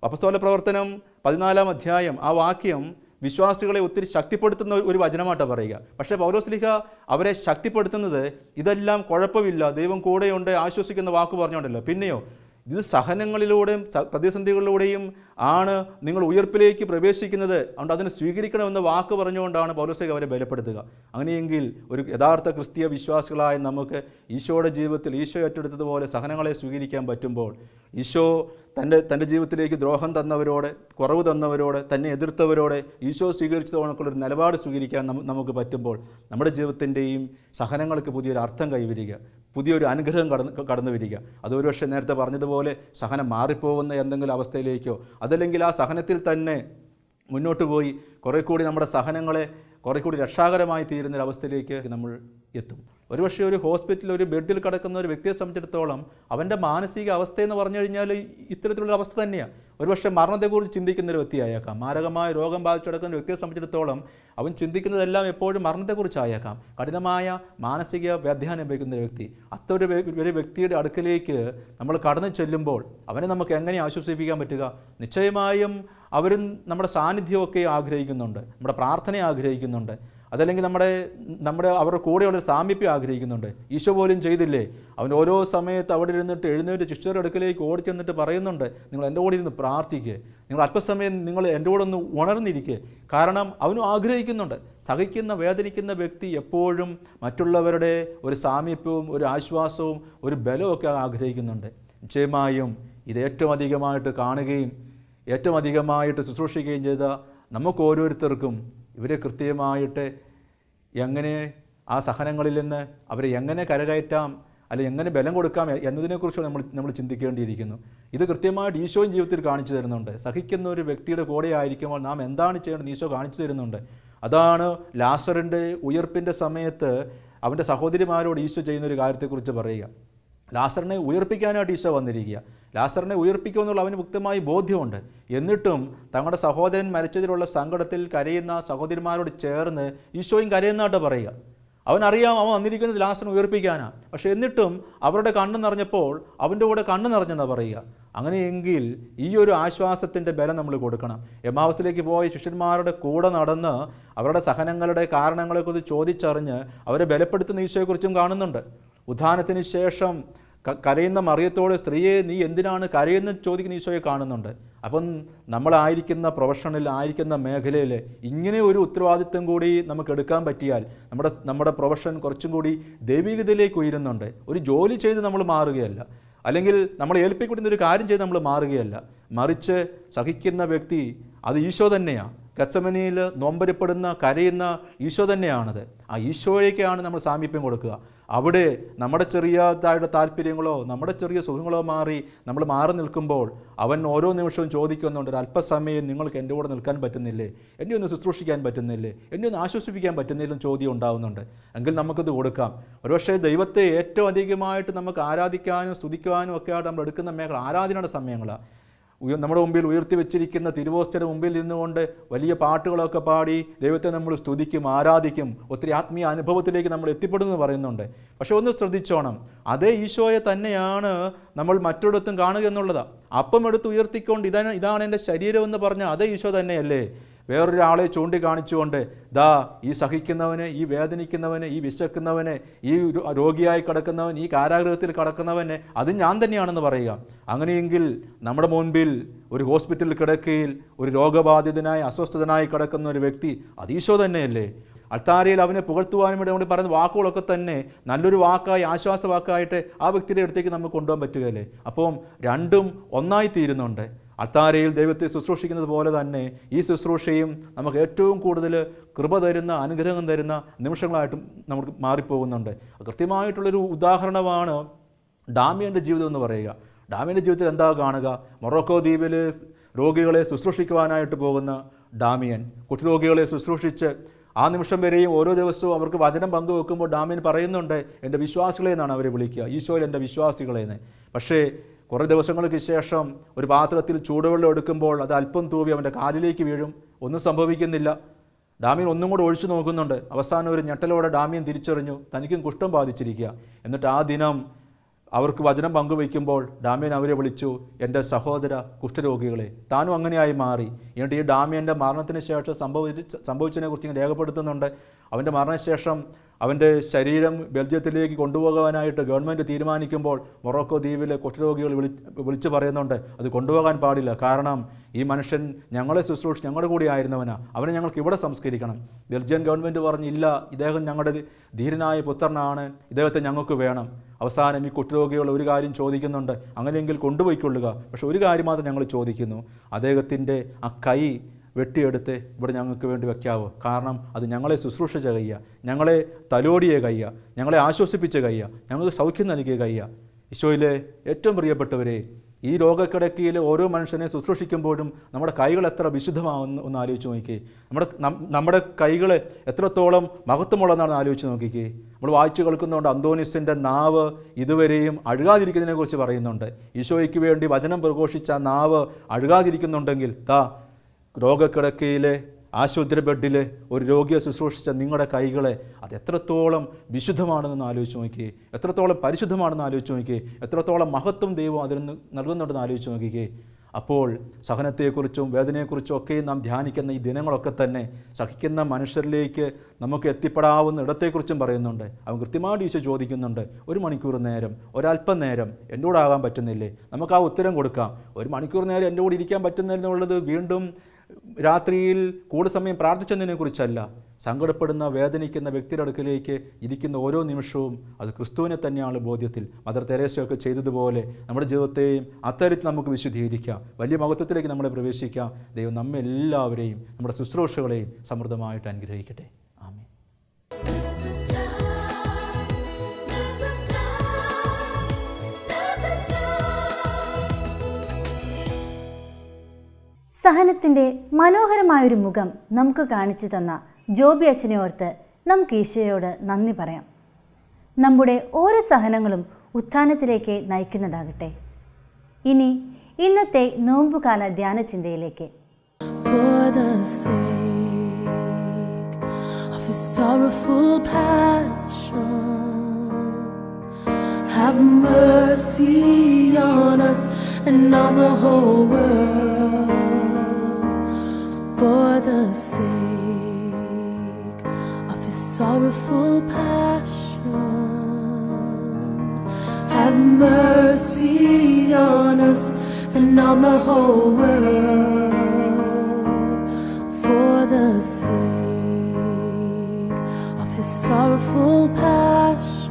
S2: അപ്പസ്തോല പ്രവർത്തനം പതിനാലാം അധ്യായം ആ വാക്യം വിശ്വാസികളെ ഒത്തിരി ശക്തിപ്പെടുത്തുന്ന ഒരു വചനമായിട്ടാണ് പറയുക. പക്ഷേ പൗലോസ്ലിഹ അവരെ ശക്തിപ്പെടുത്തുന്നത് ഇതെല്ലാം കുഴപ്പമില്ല ദൈവം കൂടെയുണ്ട് ആശ്വസിക്കുന്ന വാക്ക് പറഞ്ഞുകൊണ്ടല്ലോ. പിന്നെയോ ഇത് സഹനങ്ങളിലൂടെയും പ്രതിസന്ധികളിലൂടെയും ആണ് നിങ്ങൾ ഉയർപ്പിലേക്ക് പ്രവേശിക്കുന്നത്. അതുകൊണ്ട് അതിനെ സ്വീകരിക്കണമെന്ന വാക്ക് പറഞ്ഞുകൊണ്ടാണ് പൗലോസേക്ക് അവരെ ബലപ്പെടുത്തുക. അങ്ങനെയെങ്കിൽ ഒരു യഥാർത്ഥ ക്രിസ്തീയ വിശ്വാസികളായ നമുക്ക് ഈശോയുടെ ജീവിതത്തിൽ ഈശോ ഏറ്റെടുത്തതുപോലെ സഹനങ്ങളെ സ്വീകരിക്കാൻ പറ്റുമ്പോൾ ഈശോ തന്റെ തന്റെ ജീവിതത്തിലേക്ക് ദ്രോഹം തന്നവരോട് കുറവ് തന്നവരോട് തന്നെ എതിർത്തവരോട് ഈശോ സ്വീകരിച്ചതോണക്കുള്ളൊരു നിലപാട് സ്വീകരിക്കാൻ നമു- നമുക്ക് പറ്റുമ്പോൾ നമ്മുടെ ജീവിതത്തിന്റെയും സഹനങ്ങൾക്ക് പുതിയൊരു അർത്ഥം കൈവരിക പുതിയൊരു അനുഗ്രഹം കടന്ന് കടന്നു വരിക. അത് ഒരുപക്ഷെ നേരത്തെ പറഞ്ഞതുപോലെ സഹനം മാറിപ്പോകുന്ന എന്തെങ്കിലും അവസ്ഥയിലേക്കോ അതല്ലെങ്കിൽ ആ സഹനത്തിൽ തന്നെ മുന്നോട്ട് പോയി കുറേ കൂടി നമ്മുടെ സഹനങ്ങളെ കുറേ കൂടി രക്ഷാകരമായി തീരുന്ന ഒരു അവസ്ഥയിലേക്ക് നമ്മൾ എത്തും. ഒരുപക്ഷെ ഒരു ഹോസ്പിറ്റലിൽ ഒരു ബെഡിൽ കിടക്കുന്ന ഒരു വ്യക്തിയെ സംബന്ധിച്ചിടത്തോളം അവന്റെ മാനസിക അവസ്ഥ എന്ന് പറഞ്ഞു കഴിഞ്ഞാൽ ഇത്തരത്തിലുള്ള അവസ്ഥ തന്നെയാണ് ഒരുപക്ഷെ മരണത്തെക്കുറിച്ച് ചിന്തിക്കുന്ന ഒരു വ്യക്തിയായേക്കാം. മാരകമായ രോഗം ബാധിച്ചു കിടക്കുന്ന വ്യക്തിയെ സംബന്ധിച്ചിടത്തോളം അവൻ ചിന്തിക്കുന്നതെല്ലാം എപ്പോഴും മരണത്തെക്കുറിച്ചായേക്കാം. കഠിനമായ മാനസിക വ്യധ്യാനം ഉപയോഗിക്കുന്ന ഒരു വ്യക്തി. അത്തൊരു ഒരു വ്യക്തിയുടെ അടുക്കലേക്ക് നമ്മൾ കടന്നു ചെല്ലുമ്പോൾ അവനെ നമുക്ക് എങ്ങനെ ആശ്വസിപ്പിക്കാൻ പറ്റുക? നിശ്ചയമായും അവരും നമ്മുടെ സാന്നിധ്യമൊക്കെ ആഗ്രഹിക്കുന്നുണ്ട്. നമ്മുടെ പ്രാർത്ഥന ആഗ്രഹിക്കുന്നുണ്ട്. അതല്ലെങ്കിൽ നമ്മുടെ നമ്മുടെ അവരുടെ കൂടെയുള്ള സാമീപ്യം ആഗ്രഹിക്കുന്നുണ്ട്. ഈശോ പോലും ചെയ്തില്ലേ? അവൻ ഓരോ സമയത്ത് അവിടെ ഇരുന്നിട്ട് എഴുന്നേറ്റ് ശിഷ്യരുടെ അടുക്കലേക്ക് ഓടി ചെന്നിട്ട് പറയുന്നുണ്ട് നിങ്ങൾ എന്റെ കൂടെ ഇരുന്ന് പ്രാർത്ഥിക്കുക നിങ്ങൾ അല്പസമയം നിങ്ങൾ എന്റെ കൂടെ ഒന്ന് ഉണർന്നിരിക്കുക കാരണം അവനും ആഗ്രഹിക്കുന്നുണ്ട്. സഹിക്കുന്ന വേദനിക്കുന്ന വ്യക്തി എപ്പോഴും മറ്റുള്ളവരുടെ ഒരു സാമീപ്യവും ഒരു ആശ്വാസവും ഒരു ബലവും ഒക്കെ ആഗ്രഹിക്കുന്നുണ്ട്. നിശ്ചയമായും ഇത് ഏറ്റവും അധികമായിട്ട് കാണുകയും ഏറ്റവും അധികമായിട്ട് ശുശ്രൂഷിക്കുകയും ചെയ്ത നമുക്ക് ഓരോരുത്തർക്കും ഇവരെ കൃത്യമായിട്ട് എങ്ങനെ ആ സഹനങ്ങളിൽ നിന്ന് അവരെ എങ്ങനെ കരകയറ്റാം അല്ലെങ്കിൽ എങ്ങനെ ബലം കൊടുക്കാം എന്നതിനെക്കുറിച്ചും നമ്മൾ നമ്മൾ ചിന്തിക്കേണ്ടിയിരിക്കുന്നു. ഇത് കൃത്യമായിട്ട് ഈശോയും ജീവിതത്തിൽ കാണിച്ചു തരുന്നുണ്ട്. സഹിക്കുന്ന ഒരു വ്യക്തിയുടെ കൂടെ ആയിരിക്കുമ്പോൾ നാം എന്താണ് ചെയ്യേണ്ടത് ഈശോ കാണിച്ചു തരുന്നുണ്ട്. അതാണ് ലാസറിന്റെ ഉയർപ്പിന്റെ സമയത്ത് അവന്റെ സഹോദരിമാരോട് ഈശോ ചെയ്യുന്ന ഒരു കാര്യത്തെക്കുറിച്ച് പറയുക. ലാസറിനെ ഉയർപ്പിക്കാനായിട്ട് ഈശോ വന്നിരിക്കുക. ലാസറിനെ ഉയർപ്പിക്കുമെന്നുള്ള അവന് വ്യക്തമായി ബോധ്യമുണ്ട്. എന്നിട്ടും തങ്ങളുടെ സഹോദരൻ മരിച്ചതിലുള്ള സങ്കടത്തിൽ കരയുന്ന സഹോദരിമാരോട് ചേർന്ന് ഈശോയും കരയുന്നതായിട്ട് പറയുക. അവനറിയാം അവൻ വന്നിരിക്കുന്നത് ലാസറിനെ ഉയർപ്പിക്കാനാണ് പക്ഷെ എന്നിട്ടും അവരുടെ കണ്ണ് നിറഞ്ഞപ്പോൾ അവന്റെ കൂടെ കണ്ണ് നിറഞ്ഞെന്നാണ് പറയുക. അങ്ങനെയെങ്കിൽ ഈ ഒരു ആശ്വാസത്തിന്റെ ബലം നമ്മൾ കൊടുക്കണം. എമാവസിലേക്ക് പോയി ശിഷ്യന്മാരുടെ കൂടെ നടന്ന് അവരുടെ സഹനങ്ങളുടെ കാരണങ്ങളെക്കുറിച്ച് ചോദിച്ചറിഞ്ഞ് അവരെ ബലപ്പെടുത്തുന്ന ഈശോയെക്കുറിച്ചും കാണുന്നുണ്ട്. ഉദ്ധാനത്തിന് ശേഷം കരയുന്ന മറിയത്തോട് സ്ത്രീയെ നീ എന്തിനാണ് കരയുന്ന ചോദിക്കുന്ന ഈശോയെ കാണുന്നുണ്ട്? അപ്പം നമ്മളായിരിക്കുന്ന പ്രൊഫഷണൽ ആയിരിക്കുന്ന മേഖലയിൽ ഇങ്ങനെ ഒരു ഉത്തരവാദിത്വം കൂടി നമുക്ക് എടുക്കാൻ പറ്റിയാൽ നമ്മുടെ നമ്മുടെ പ്രൊഫഷൻ കുറച്ചും കൂടി ദൈവികതയിലേക്ക് ഉയരുന്നുണ്ട്. ഒരു ജോലി ചെയ്ത് നമ്മൾ മാറുകയല്ല. അല്ലെങ്കിൽ നമ്മൾ ഏൽപ്പിക്കുന്ന ഒരു കാര്യം ചെയ്ത് നമ്മൾ മാറുകയല്ല. മറിച്ച് സഹിക്കുന്ന വ്യക്തി അത് ഈശോ തന്നെയാണ് ഗച്ചമനിയിൽ നോമ്പരപ്പെടുന്ന കരയുന്ന ഈശോ തന്നെയാണത്. ആ ഈശോയിലേക്കാണ് നമ്മൾ സാമീപ്യം കൊടുക്കുക. അവിടെ നമ്മുടെ ചെറിയതായിട്ട് താല്പര്യങ്ങളോ നമ്മുടെ ചെറിയ സുഖങ്ങളോ മാറി നമ്മൾ മാറി നിൽക്കുമ്പോൾ അവൻ ഓരോ നിമിഷവും ചോദിക്കുന്നുണ്ട് ഒരു അല്പസമയം നിങ്ങൾക്ക് എന്റെ കൂടെ നിൽക്കാൻ പറ്റുന്നില്ലേ? എന്നെ ഒന്ന് ശുശ്രൂഷിക്കാൻ പറ്റുന്നില്ലേ? എന്നെ ഒന്ന് ആശ്വസിപ്പിക്കാൻ പറ്റുന്നില്ല? എന്ന് ചോദ്യം ഉണ്ടാവുന്നുണ്ട്. എങ്കിൽ നമുക്കത് കൊടുക്കാം. ഒരുപക്ഷേ ദൈവത്തെ ഏറ്റവും അധികമായിട്ട് നമുക്ക് ആരാധിക്കാനും സ്തുതിക്കുവാനും ഒക്കെ ആയിട്ട് നമ്മൾ എടുക്കുന്ന മേഖല ആരാധനയുടെ സമയങ്ങളാണ്. നമ്മുടെ മുമ്പിൽ ഉയർത്തി വെച്ചിരിക്കുന്ന തിരുവോസ്തയുടെ മുമ്പിൽ നിന്നുകൊണ്ട് വലിയ പാട്ടുകളൊക്കെ പാടി ദൈവത്തെ നമ്മൾ സ്തുതിക്കും ആരാധിക്കും ഒത്തിരി ആത്മീയ അനുഭവത്തിലേക്ക് നമ്മൾ എത്തിപ്പെടുന്നു പറയുന്നുണ്ട്. പക്ഷെ ഒന്ന് ശ്രദ്ധിച്ചോണം. അതേ ഈശോയെ തന്നെയാണ് നമ്മൾ മറ്റൊരിടത്തും കാണുക എന്നുള്ളതാണ് അപ്പം എടുത്ത് ഉയർത്തിക്കൊണ്ട് ഇതാണ് ഇതാണ് എന്റെ ശരീരം എന്ന് പറഞ്ഞ അതേ ഈശോ തന്നെയല്ലേ? വേറൊരാളെ ചൂണ്ടിക്കാണിച്ചുകൊണ്ട് ദാ ഈ സഹിക്കുന്നവന് ഈ വേദനിക്കുന്നവന് ഈ വിശക്കുന്നവന് ഈ രോഗിയായി കിടക്കുന്നവൻ ഈ കാരാഗ്രഹത്തിൽ കിടക്കുന്നവന് അത് ഞാൻ തന്നെയാണെന്ന് പറയുക. അങ്ങനെയെങ്കിൽ നമ്മുടെ മുൻപിൽ ഒരു ഹോസ്പിറ്റലിൽ കിടക്കയിൽ ഒരു രോഗബാധിതനായി അസ്വസ്ഥതനായി കിടക്കുന്ന ഒരു വ്യക്തി അത് ഈശോ തന്നെയല്ലേ? അൾത്താരയിൽ അവനെ പുകഴ്ത്തുവാനും വേണ്ടി നമ്മൾ പറയുന്ന വാക്കുകളൊക്കെ തന്നെ നല്ലൊരു വാക്കായി ആശ്വാസ വാക്കായിട്ട് ആ വ്യക്തിയുടെ അടുത്തേക്ക് നമുക്ക് കൊണ്ടുപോകാൻ പറ്റുകയല്ലേ? അപ്പം രണ്ടും ഒന്നായി തീരുന്നുണ്ട്. അൾത്താരയിൽ ദൈവത്തെ ശുശ്രൂഷിക്കുന്നത് പോലെ തന്നെ ഈ ശുശ്രൂഷയും നമുക്ക് ഏറ്റവും കൂടുതൽ കൃപ തരുന്ന അനുഗ്രഹം തരുന്ന നിമിഷങ്ങളായിട്ടും നമുക്ക് മാറിപ്പോകുന്നുണ്ട്. കൃത്യമായിട്ടുള്ളൊരു ഉദാഹരണമാണ് ഡാമിയന്റെ ജീവിതം എന്ന് പറയുക. ഡാമിയന്റെ ജീവിതത്തിൽ എന്താ കാണുക? മൊറോക്കോ ദ്വീപിൽ രോഗികളെ ശുശ്രൂഷിക്കുവാനായിട്ട് പോകുന്ന ഡാമിയൻ. കുഷ്ഠരോഗികളെ ശുശ്രൂഷിച്ച് ആ നിമിഷം വരെയും ഓരോ ദിവസവും അവർക്ക് വചനം പങ്കുവെക്കുമ്പോൾ ഡാമിയൻ പറയുന്നുണ്ട് എന്റെ വിശ്വാസികളെ എന്നാണ് അവരെ വിളിക്കുക. ഈശോയിൽ എന്റെ വിശ്വാസികളെ എന്ന്. പക്ഷേ കുറേ ദിവസങ്ങൾക്ക് ശേഷം ഒരു പാത്രത്തിൽ ചൂടുവെള്ളം എടുക്കുമ്പോൾ അത് അല്പം തൂവി അവന്റെ കാലിലേക്ക് വീഴും. ഒന്നും സംഭവിക്കുന്നില്ല. ഡാമിയൻ ഒന്നും കൂടെ ഒഴിച്ചു നോക്കുന്നുണ്ട്. അവസാനം ഒരു ഞെട്ടലോടെ ഡാമിയൻ തിരിച്ചറിഞ്ഞു തനിക്കും കുഷ്ഠം ബാധിച്ചിരിക്കുക. എന്നിട്ട് ആ ദിനം അവർക്ക് വചനം പങ്കുവയ്ക്കുമ്പോൾ ഡാമിയൻ അവരെ വിളിച്ചു എന്റെ സഹോദര കുഷ്ഠരോഗികളെ താനും അങ്ങനെയായി മാറി. എന്നിട്ട് ഈ ഡാമിയന്റെ മരണത്തിന് ശേഷം സംഭവിച്ച സംഭവിച്ചതിനെക്കുറിച്ച് രേഖപ്പെടുത്തുന്നുണ്ട്. അവന്റെ മരണശേഷം അവന്റെ ശരീരം ബെൽജിയത്തിലേക്ക് കൊണ്ടുപോകാനായിട്ട് ഗവൺമെന്റ് തീരുമാനിക്കുമ്പോൾ മൊറോക്കോ ദ്വീപിലെ കുഷ്ഠരോഗികൾ വിളി വിളിച്ചു പറയുന്നുണ്ട് അത് കൊണ്ടുപോകാൻ പാടില്ല. കാരണം ഈ മനുഷ്യൻ ഞങ്ങളെ ശുശ്രൂഷ ഞങ്ങളുടെ കൂടി ആയിരുന്നവനാ. അവനെ ഞങ്ങൾക്ക് ഇവിടെ സംസ്കരിക്കണം. ബെൽജിയൻ ഗവൺമെന്റ് പറഞ്ഞില്ല ഇദ്ദേഹം ഞങ്ങളുടെ ധീരനായ പുത്രനാണ് ഇദ്ദേഹത്തെ ഞങ്ങൾക്ക് വേണം. അവസാനം ഈ കുഷ്ഠരോഗികൾ ഒരു കാര്യം ചോദിക്കുന്നുണ്ട് അങ്ങനെയെങ്കിൽ കൊണ്ടുപോയിക്കൊള്ളുക. പക്ഷെ ഒരു കാര്യം മാത്രം ഞങ്ങൾ ചോദിക്കുന്നു അദ്ദേഹത്തിന്റെ ആ കൈ വെട്ടിയെടുത്ത് ഇവിടെ ഞങ്ങൾക്ക് വേണ്ടി വയ്ക്കാവോ? കാരണം അത് ഞങ്ങളെ ശുശ്രൂഷിച്ച കയ്യ ഞങ്ങളെ തലോടിയ കയ്യ ഞങ്ങളെ ആശ്വസിപ്പിച്ച കയ്യ ഞങ്ങൾക്ക് സൗഖ്യം നൽകിയ കയ്യ ഈശോയിലെ ഏറ്റവും പ്രിയപ്പെട്ടവരെ ഈ രോഗക്കിടക്കിയിൽ ഓരോ മനുഷ്യനെ ശുശ്രൂഷിക്കുമ്പോഴും നമ്മുടെ കൈകൾ എത്ര വിശുദ്ധമാവുന്ന ഒന്ന് ആലോചിച്ച് നോക്കിക്കേ. നമ്മുടെ നമ്മുടെ കൈകൾ എത്രത്തോളം മഹത്വമുള്ളതാണെന്ന് ആലോചിച്ച് നോക്കിക്കേ. നമ്മൾ വായിച്ചു കേൾക്കുന്നതുകൊണ്ട് അന്തോണിസിന്റെ നാവ് ഇതുവരെയും അഴുകാതിരിക്കുന്നതിനെക്കുറിച്ച് പറയുന്നുണ്ട്. ഈശോയ്ക്ക് വേണ്ടി വചനം പ്രഘോഷിച്ച നാവ് അഴുകാതിരിക്കുന്നുണ്ടെങ്കിൽ താ രോഗക്കിടക്കയിലെ ആശുപത്രി ബെഡിൽ ഒരു രോഗിയെ ശുശ്രൂഷിച്ച നിങ്ങളുടെ കൈകളെ അത് എത്രത്തോളം വിശുദ്ധമാണെന്ന് ആലോചിച്ച് നോക്കി എത്രത്തോളം പരിശുദ്ധമാണെന്ന് ആലോചിച്ച് നോക്കി എത്രത്തോളം മഹത്വം ദൈവം അതിൽ നിന്ന് നൽകുന്നുണ്ടെന്ന് ആലോചിച്ച് നോക്കിക്കേ. അപ്പോൾ സഹനത്തെക്കുറിച്ചും വേദനയെക്കുറിച്ചും ഒക്കെയും നാം ധ്യാനിക്കുന്ന ഈ ദിനങ്ങളൊക്കെ തന്നെ സഹിക്കുന്ന മനുഷ്യരിലേക്ക് നമുക്ക് എത്തിപ്പെടാവുന്ന ഇടത്തെക്കുറിച്ചും പറയുന്നുണ്ട്. അവൻ കൃത്യമായിട്ട് ഈശോ ചോദിക്കുന്നുണ്ട് ഒരു മണിക്കൂർ നേരം ഒരല്പം നേരം ആകാൻ പറ്റുന്നില്ലേ? നമുക്ക് ആ ഉത്തരം കൊടുക്കാം. ഒരു മണിക്കൂർ നേരം എന്റെ കൂടെ ഇരിക്കാൻ പറ്റുന്നില്ലെന്നുള്ളത് വീണ്ടും രാത്രിയിൽ കൂടുതൽ സമയം പ്രാർത്ഥിച്ചതിനെ കുറിച്ചല്ല സങ്കടപ്പെടുന്ന വേദനിക്കുന്ന വ്യക്തിയുടെ അടുക്കലേക്ക് ഇരിക്കുന്ന ഓരോ നിമിഷവും അത് ക്രിസ്തുവിനെ തന്നെയാണ് ബോധ്യത്തിൽ. മദർ തെരേസയൊക്കെ ചെയ്തതുപോലെ നമ്മുടെ ജീവിതത്തെയും അത്തരത്തിൽ നമുക്ക് വിശുദ്ധീകരിക്കാം വലിയ മഹത്വത്തിലേക്ക് നമ്മളെ പ്രവേശിക്കാം. ദൈവം നമ്മെല്ലാവരെയും നമ്മുടെ ശുശ്രൂഷകളെയും സമൃദ്ധമായിട്ട് അനുഗ്രഹിക്കട്ടെ.
S1: സഹനത്തിന്റെ മനോഹരമായൊരു മുഖം നമുക്ക് കാണിച്ചു തന്ന ജോബി അച്ഛനെ ഓർത്ത് നമുക്ക് ഈശോയോട് നന്ദി പറയാം. നമ്മുടെ ഓരോ സഹനങ്ങളും ഉത്ഥാനത്തിലേക്ക് നയിക്കുന്നതാകട്ടെ. ഇനി ഇന്നത്തെ നോമ്പുകാല ധ്യാന ചിന്തയിലേക്ക്.
S3: Have mercy on us and on the whole world. For the sake of his sorrowful passion. Have mercy on us and on the whole world for the sake of his sorrowful passion.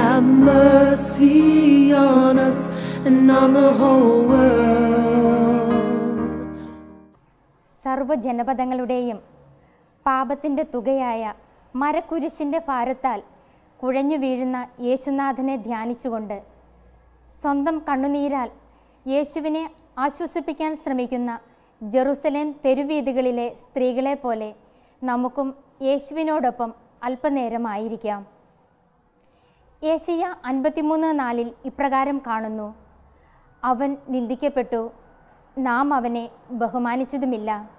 S3: Have mercy on us and on the whole world.
S4: സർവജനപദങ്ങളുടെയും പാപത്തിന്റെ തുകയായ മരക്കുരിശിന്റെ ഭാരത്താൽ കുഴഞ്ഞു വീഴുന്ന യേശുനാഥനെ ധ്യാനിച്ചുകൊണ്ട് സ്വന്തം കണ്ണുനീരാൽ യേശുവിനെ ആശ്വസിപ്പിക്കാൻ ശ്രമിക്കുന്ന Jerusalem തെരുവീതികളിലെ സ്ത്രീകളെ പോലെ നമുക്കും യേശുവിനോടൊപ്പം അല്പനേരമായിരിക്കാം. ഏഷ്യ അൻപത്തിമൂന്ന് നാലിൽ ഇപ്രകാരം കാണുന്നു. അവൻ നിന്ദിക്കപ്പെട്ടു. നാം അവനെ ബഹുമാനിച്ചതുമില്ല.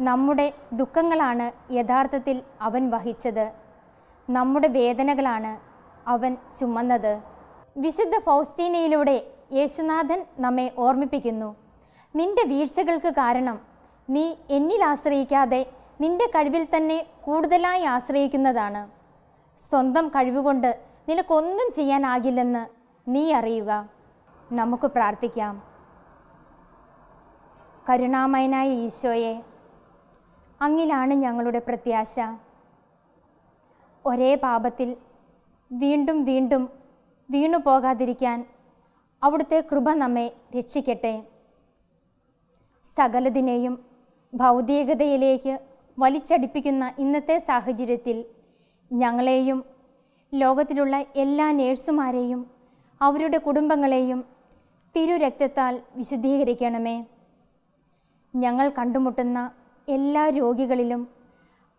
S4: നമ്മുടെ ദുഃഖങ്ങളാണ് യഥാർത്ഥത്തിൽ അവൻ വഹിച്ചത്. നമ്മുടെ വേദനകളാണ് അവൻ ചുമന്നത്. വിശുദ്ധ ഫൗസ്റ്റീനയിലൂടെ യേശുനാഥൻ നമ്മെ ഓർമ്മിപ്പിക്കുന്നു. നിന്റെ വീഴ്ചകൾക്ക് കാരണം നീ എന്നിൽ ആശ്രയിക്കാതെ നിന്റെ കഴിവിൽ തന്നെ കൂടുതലായി ആശ്രയിക്കുന്നതാണ്. സ്വന്തം കഴിവുകൊണ്ട് നിനക്കൊന്നും ചെയ്യാനാകില്ലെന്ന് നീ അറിയുക. നമുക്ക് പ്രാർത്ഥിക്കാം. കരുണാമയനായ ഈശോയെ അങ്ങിലാണ് ഞങ്ങളുടെ പ്രത്യാശ. ഒരേ പാപത്തിൽ വീണ്ടും വീണ്ടും വീണു പോകാതിരിക്കാൻ അവിടുത്തെ കൃപ നമ്മെ രക്ഷിക്കട്ടെ. സകലതിനെയും ഭൗതികതയിലേക്ക് വലിച്ചടിപ്പിക്കുന്ന ഇന്നത്തെ സാഹചര്യത്തിൽ ഞങ്ങളെയും ലോകത്തിലുള്ള എല്ലാ നേഴ്സുമാരെയും അവരുടെ കുടുംബങ്ങളെയും തിരുരക്തത്താൽ വിശുദ്ധീകരിക്കണമേ. ഞങ്ങൾ കണ്ടുമുട്ടുന്ന എല്ലാ രോഗികളിലും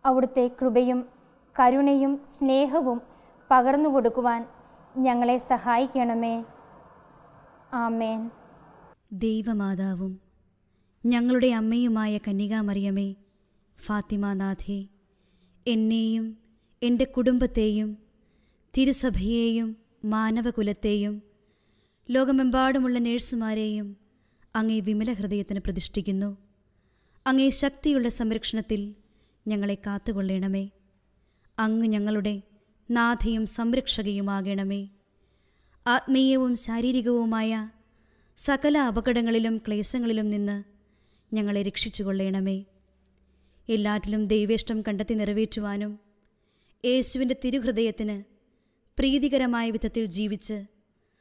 S4: അവിടുത്തെ കൃപയും കരുണയും സ്നേഹവും പകർന്നു കൊടുക്കുവാൻ ഞങ്ങളെ സഹായിക്കണമേ. ആമേൻ.
S5: ദൈവമാതാവും ഞങ്ങളുടെ അമ്മയുമായ കന്യകാമറിയമേ ഫാത്തിമാനാഥേ എന്നെയും എന്റെ കുടുംബത്തെയും തിരുസഭയെയും മാനവകുലത്തെയും ലോകമെമ്പാടുമുള്ള നേഴ്സുമാരെയും അങ്ങേ വിമല ഹൃദയത്തിന് പ്രതിഷ്ഠിക്കുന്നു. അങ്ങേ ശക്തിയുള്ള സംരക്ഷണത്തിൽ ഞങ്ങളെ കാത്തുകൊള്ളണമേ. അങ്ങ് ഞങ്ങളുടെ നാഥയും സംരക്ഷകയുമാകണമേ. ആത്മീയവും ശാരീരികവുമായ സകല അപകടങ്ങളിലും ക്ലേശങ്ങളിലും നിന്ന് ഞങ്ങളെ രക്ഷിച്ചുകൊള്ളണമേ. എല്ലാറ്റിലും ദൈവേഷ്ടം കണ്ടെത്തി നിറവേറ്റുവാനും യേശുവിന്റെ തിരുഹൃദയത്തിന് പ്രീതികരമായ വിധത്തിൽ ജീവിച്ച്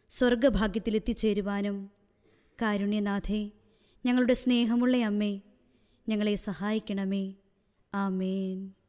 S5: സ്വർഗഭാഗ്യത്തിലെത്തിച്ചേരുവാനും കാരുണ്യനാഥേ ഞങ്ങളുടെ സ്നേഹമുള്ള അമ്മേ ഞങ്ങളെ സഹായിക്കണമേ. ആമേൻ.